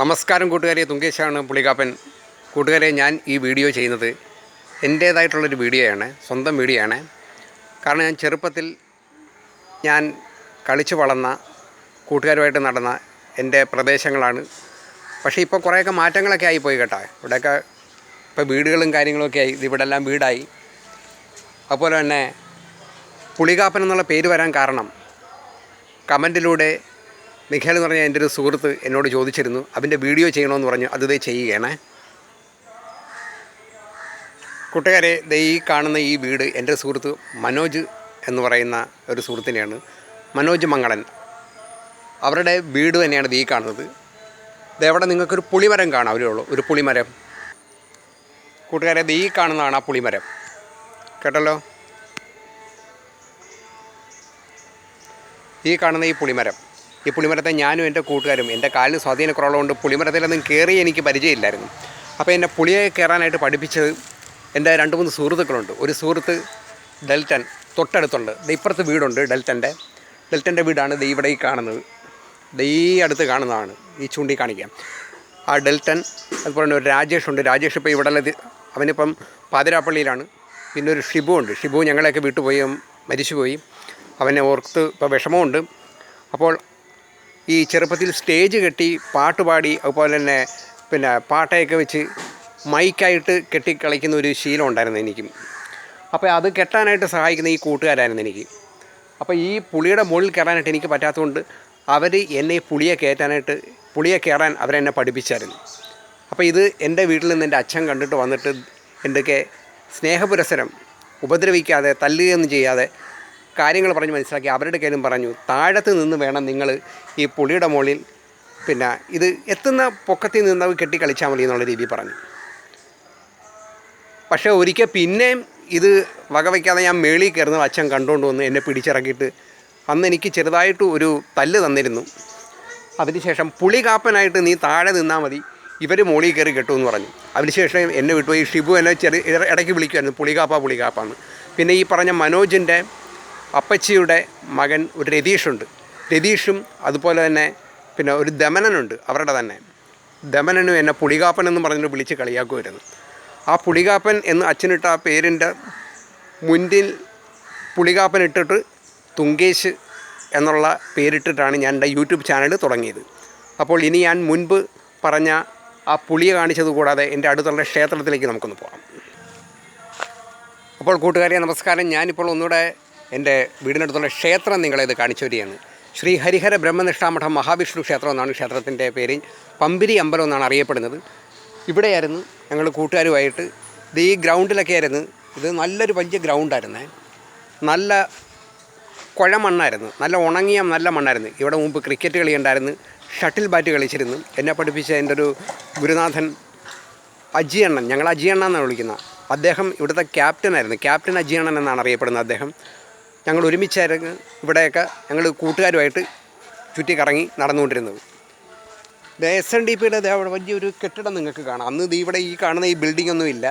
നമസ്കാരം കൂട്ടുകാരെ തുങ്കേശാണ് പുളികാപ്പൻ. കൂട്ടുകാരെ ഞാൻ ഈ വീഡിയോ ചെയ്യുന്നത് എന്റേതായിട്ടുള്ളൊരു വീഡിയോയാണ് സ്വന്തം വീഡിയോയാണ്. കാരണം ഞാൻ ചെറുപ്പത്തിൽ ഞാൻ കളിച്ചു വളർന്ന കൂട്ടുകാരുമായിട്ട് നടന്ന എന്റെ പ്രദേശങ്ങളാണ്. പക്ഷേ ഇപ്പോൾ കുറേയൊക്കെ മാറ്റങ്ങളൊക്കെ ആയിപ്പോയി കേട്ടോ. ഇവിടെയൊക്കെ ഇപ്പോൾ വീടുകളും കാര്യങ്ങളൊക്കെ ആയി ഇവിടെ എല്ലാം വീടായി. അതുപോലെ തന്നെ പുളികാപ്പൻ എന്നുള്ള പേര് വരാൻ കാരണം കമന്റിലൂടെ നിഖേൽ എന്ന് പറഞ്ഞാൽ എന്റെ ഒരു സുഹൃത്ത് എന്നോട് ചോദിച്ചിരുന്നു അതിന്റെ വീഡിയോ ചെയ്യണമെന്ന് പറഞ്ഞു അത് ഇതേ ചെയ്യുകയാണ്. കൂട്ടുകാരെ ദേ ഈ കാണുന്ന ഈ വീട് എന്റെ സുഹൃത്ത് മനോജ് എന്ന് പറയുന്ന ഒരു സുഹൃത്തിനെയാണ് മനോജ് മംഗളൻ. അവരുടെ വീട് തന്നെയാണ് ദേ കാണുന്നത്. ഇതെവിടെ നിങ്ങൾക്കൊരു പുളിമരം കാണാം അവരേ ഉള്ളൂ ഒരു പുളിമരം. കൂട്ടുകാരെ ഈ കാണുന്നതാണ് ആ പുളിമരം. കേട്ടല്ലോ? ഈ കാണുന്ന ഈ പുളിമരം. ഈ പുളിമരത്തെ ഞാനും എന്റെ കൂട്ടുകാരും എന്റെ കാലിന് സ്വാധീനക്കുറവുള്ളതുകൊണ്ട് പുളിമരത്തിലൊന്നും കയറി എനിക്ക് പരിചയമില്ലായിരുന്നു. അപ്പോൾ എന്നെ പുളിയെ കയറാനായിട്ട് പഠിപ്പിച്ചത് എന്റെ രണ്ട് മൂന്ന് സുഹൃത്തുക്കളുണ്ട്. ഒരു സുഹൃത്ത് ഡെൽറ്റൻ തൊട്ടടുത്തുണ്ട്. ഇപ്പുറത്ത് വീടുണ്ട് ഡെൽറ്റന്റെ. ഡെൽറ്റന്റെ വീടാണ് ദേ ഇവിടെ ഈ കാണുന്നത്. ദേ അടുത്ത് കാണുന്നതാണ്. ഈ ചൂണ്ടി കാണിക്കാം ആ ഡെൽറ്റൻ അതുപോലെ തന്നെ ഒരു രാജേഷ് ഉണ്ട് രാജേഷ് ഇപ്പോൾ ഇവിടെ അവനിപ്പം പാതിരാപ്പള്ളിയിലാണ്. പിന്നെ ഒരു ഷിബു ഉണ്ട് ഷിബു ഞങ്ങളെയൊക്കെ വിട്ടുപോയി മരിച്ചുപോയി. അവനെ ഓർത്ത് ഇപ്പോൾ വിഷമമുണ്ട്. അപ്പോൾ ഈ ചെറുപ്പത്തിൽ സ്റ്റേജ് കെട്ടി പാട്ടുപാടി അതുപോലെ തന്നെ പിന്നെ പാട്ടയൊക്കെ വെച്ച് മൈക്കായിട്ട് കെട്ടി കളിക്കുന്ന ഒരു ശീലം ഉണ്ടായിരുന്നു എനിക്കും. അപ്പോൾ അത് കെട്ടാനായിട്ട് സഹായിക്കുന്ന ഈ കൂട്ടുകാരായിരുന്നു എനിക്ക്. അപ്പോൾ ഈ പുളിയുടെ മുകളിൽ കയറാനായിട്ട് എനിക്ക് പറ്റാത്തതുകൊണ്ട് അവർ എന്നെ ഈ പുളിയെ കയറ്റാനായിട്ട് പുളിയെ കയറാൻ അവരെന്നെ പഠിപ്പിച്ചായിരുന്നു. അപ്പോൾ ഇത് എന്റെ വീട്ടിൽ നിന്ന് എന്റെ അച്ഛൻ കണ്ടിട്ട് വന്നിട്ട് എന്തൊക്കെ സ്നേഹപുരസരം ഉപദ്രവിക്കാതെ തല്ലുകയൊന്നും ചെയ്യാതെ കാര്യങ്ങൾ പറഞ്ഞ് മനസ്സിലാക്കി അവരുടെ കയ്യിലും പറഞ്ഞു താഴത്ത് നിന്ന് വേണം നിങ്ങൾ ഈ പുളിയുടെ മുകളിൽ പിന്നെ ഇത് എത്തുന്ന പൊക്കത്തിൽ നിന്ന് കെട്ടി കളിച്ചാൽ മതി എന്നുള്ള രീതി പറഞ്ഞു. പക്ഷേ ഒരിക്കൽ പിന്നെയും ഇത് വകവയ്ക്കാതെ ഞാൻ മേളിൽ കയറുന്ന അച്ഛൻ കണ്ടുകൊണ്ട് വന്ന് എന്നെ പിടിച്ചിറക്കിയിട്ട് അന്ന് എനിക്ക് ചെറുതായിട്ട് ഒരു തല്ല് തന്നിരുന്നു. അതിനുശേഷം പുളി കാപ്പനായിട്ട് നീ താഴെ നിന്നാൽ മതി ഇവർ മോളിൽ കയറി കെട്ടുമെന്ന് പറഞ്ഞു. അതിനുശേഷം എന്നെ വിട്ടുപോയി ഷിബു എന്നെ ചെറിയ ഇടയ്ക്ക് വിളിക്കുമായിരുന്നു പുളികാപ്പ പുളികാപ്പാന്ന് പിന്നെ ഈ പറഞ്ഞ മനോജിന്റെ അപ്പച്ചിയുടെ മകൻ ഒരു രതീഷുണ്ട്. രതീഷും അതുപോലെ തന്നെ പിന്നെ ഒരു ദമനനുണ്ട് അവരുടെ തന്നെ. ദമനനും എന്നെ പുളികാപ്പൻ എന്ന് പറഞ്ഞിട്ട് വിളിച്ച് കളിയാക്കുമായിരുന്നു ആ പുളികാപ്പൻ എന്ന് അച്ഛനിട്ട ആ പേരിന്റെ മുൻപിൽ പുളികാപ്പൻ ഇട്ടിട്ട് തുങ്കേശ് എന്നുള്ള പേരിട്ടിട്ടാണ് ഞാൻ എന്റെ യൂട്യൂബ് ചാനൽ തുടങ്ങിയത്. അപ്പോൾ ഇനി ഞാൻ മുൻപ് പറഞ്ഞ ആ പുളിയെ കാണിച്ചത് കൂടാതെ എന്റെ അടുത്തുള്ള ക്ഷേത്രത്തിലേക്ക് നമുക്കൊന്ന് പോകാം. അപ്പോൾ കൂട്ടുകാരെ നമസ്കാരം. ഞാനിപ്പോൾ ഒന്നുകൂടെ എന്റെ വീടിനടുത്തുള്ള ക്ഷേത്രം നിങ്ങളെ ഇത് കാണിച്ചു വരികയാണ് ശ്രീ ഹരിഹര ബ്രഹ്മനിഷ്ഠാമഠം മഹാവിഷ്ണു ക്ഷേത്രം എന്നാണ് ക്ഷേത്രത്തിന്റെ പേര്. പമ്പിരി അമ്പലം എന്നാണ് അറിയപ്പെടുന്നത്. ഇവിടെയായിരുന്നു ഞങ്ങൾ കൂട്ടുകാരുമായിട്ട്. ഇത് ഈ ഗ്രൗണ്ടിലൊക്കെ ആയിരുന്നു. ഇത് നല്ലൊരു വലിയ ഗ്രൗണ്ടായിരുന്നേ. നല്ല കുഴമണ്ണായിരുന്നു. നല്ല ഉണങ്ങിയ നല്ല മണ്ണായിരുന്നു. ഇവിടെ മുമ്പ് ക്രിക്കറ്റ് കളി ഉണ്ടായിരുന്നു ഷട്ടിൽ ബാറ്റ് കളിച്ചിരുന്നു. എന്നെ പഠിപ്പിച്ച എന്റെ ഒരു ഗുരുനാഥൻ അജിയണ്ണൻ. ഞങ്ങൾ അജിയണ്ണ എന്നാണ് വിളിക്കുന്നത്. അദ്ദേഹം ഇവിടുത്തെ ക്യാപ്റ്റനായിരുന്നു. ക്യാപ്റ്റൻ അജിയണ്ണൻ എന്നാണ് അറിയപ്പെടുന്നത് അദ്ദേഹം. ഞങ്ങൾ ഒരുമിച്ചായിരുന്നു ഇവിടെയൊക്കെ ഞങ്ങൾ കൂട്ടുകാരുമായിട്ട് ചുറ്റിക്കറങ്ങി നടന്നുകൊണ്ടിരുന്നത്. എസ് എൻ ഡി പിയുടെ അവിടെ വലിയൊരു കെട്ടിടം നിങ്ങൾക്ക് കാണാം. അന്ന് ദീ ഇവിടെ ഈ കാണുന്ന ഈ ബിൽഡിംഗ് ഒന്നും ഇല്ല.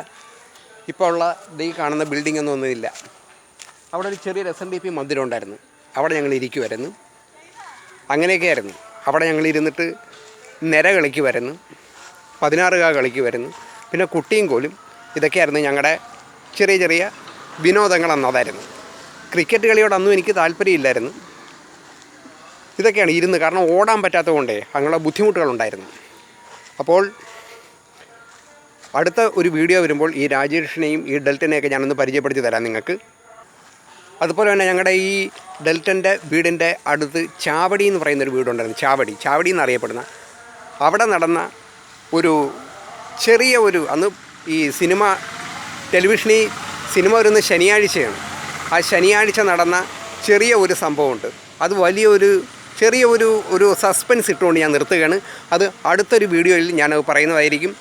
ഇപ്പോൾ ഉള്ള ഈ കാണുന്ന ബിൽഡിംഗ് ഒന്നും ഒന്നുമില്ല അവിടെ ഒരു ചെറിയൊരു എസ് എൻ ഡി പി മന്ദിരം ഉണ്ടായിരുന്നു. അവിടെ ഞങ്ങൾ ഇരിക്കുമായിരുന്നു അങ്ങനെയൊക്കെ ആയിരുന്നു അവിടെ ഞങ്ങൾ ഇരുന്നിട്ട് നിര കളിക്കുമായിരുന്നു കളിക്ക് വരുന്നു പിന്നെ കുട്ടിയും കോലും ഇതൊക്കെയായിരുന്നു ഞങ്ങളുടെ ചെറിയ ചെറിയ വിനോദങ്ങൾ അന്നതായിരുന്നു ക്രിക്കറ്റ് കളിയോട് അന്നും എനിക്ക് താല്പര്യമില്ലായിരുന്നു. ഇതൊക്കെയാണ് ഇരുന്ന് കാരണം ഓടാൻ പറ്റാത്തത് കൊണ്ടേ അങ്ങനെയുള്ള ബുദ്ധിമുട്ടുകളുണ്ടായിരുന്നു. അപ്പോൾ അടുത്ത ഒരു വീഡിയോ വരുമ്പോൾ ഈ രാജേഷിനെയും ഈ ഡെൽറ്റനെയൊക്കെ ഞാനൊന്ന് പരിചയപ്പെടുത്തി തരാം നിങ്ങൾക്ക്. അതുപോലെ തന്നെ ഞങ്ങളുടെ ഈ ഡെൽറ്റന്റെ വീടിന്റെ അടുത്ത് ചാവടി എന്ന് പറയുന്ന ഒരു വീടുണ്ടായിരുന്നു. ചാവടി. ചാവടി എന്നറിയപ്പെടുന്ന അവിടെ നടന്ന ഒരു ചെറിയ ഒരു അന്ന് ഈ സിനിമ ടെലിവിഷനിൽ സിനിമ വരുന്ന ശനിയാഴ്ചയാണ്. ആ ശനിയാഴ്ച നടന്ന ചെറിയ ഒരു സംഭവമുണ്ട്. അത് വലിയൊരു ചെറിയ ഒരു ഒരു സസ്പെൻസ് ഇട്ടുകൊണ്ട് ഞാൻ നിർത്തുകയാണ്. അത് അടുത്തൊരു വീഡിയോയിൽ ഞാൻ പറയുന്നതായിരിക്കും.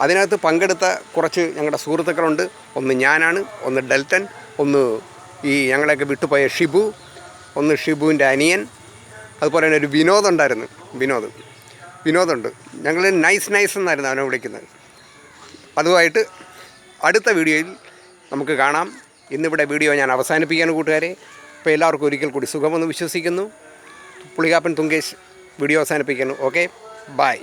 അതിനകത്ത് പങ്കെടുത്ത കുറച്ച് ഞങ്ങളുടെ സുഹൃത്തുക്കളുണ്ട്. ഒന്ന് ഞാനാണ് ഒന്ന് ഡെൽറ്റൻ ഒന്ന് ഈ ഞങ്ങളെയൊക്കെ വിട്ടുപോയ ഷിബു ഒന്ന് ഷിബുവിന്റെ അനിയൻ അതുപോലെ തന്നെ ഒരു വിനോദ് ഉണ്ടായിരുന്നു. വിനോദ്. വിനോദുണ്ട്. ഞങ്ങൾ നൈസ് നൈസ് എന്നായിരുന്നു അവനെ വിളിക്കുന്നത്. അതുമായിട്ട് അടുത്ത വീഡിയോയിൽ നമുക്ക് കാണാം. ഇന്നിവിടെ വീഡിയോ ഞാൻ അവസാനിപ്പിക്കുകയാണ് കൂട്ടുകാരെ. അപ്പോൾ എല്ലാവർക്കും ഒരിക്കൽ കൂടി സുഖമെന്ന് വിശ്വസിക്കുന്നു. പുളികാപ്പൻ തുങ്കേഷ് വീഡിയോ അവസാനിപ്പിക്കുന്നു. ഓക്കെ? ബൈ.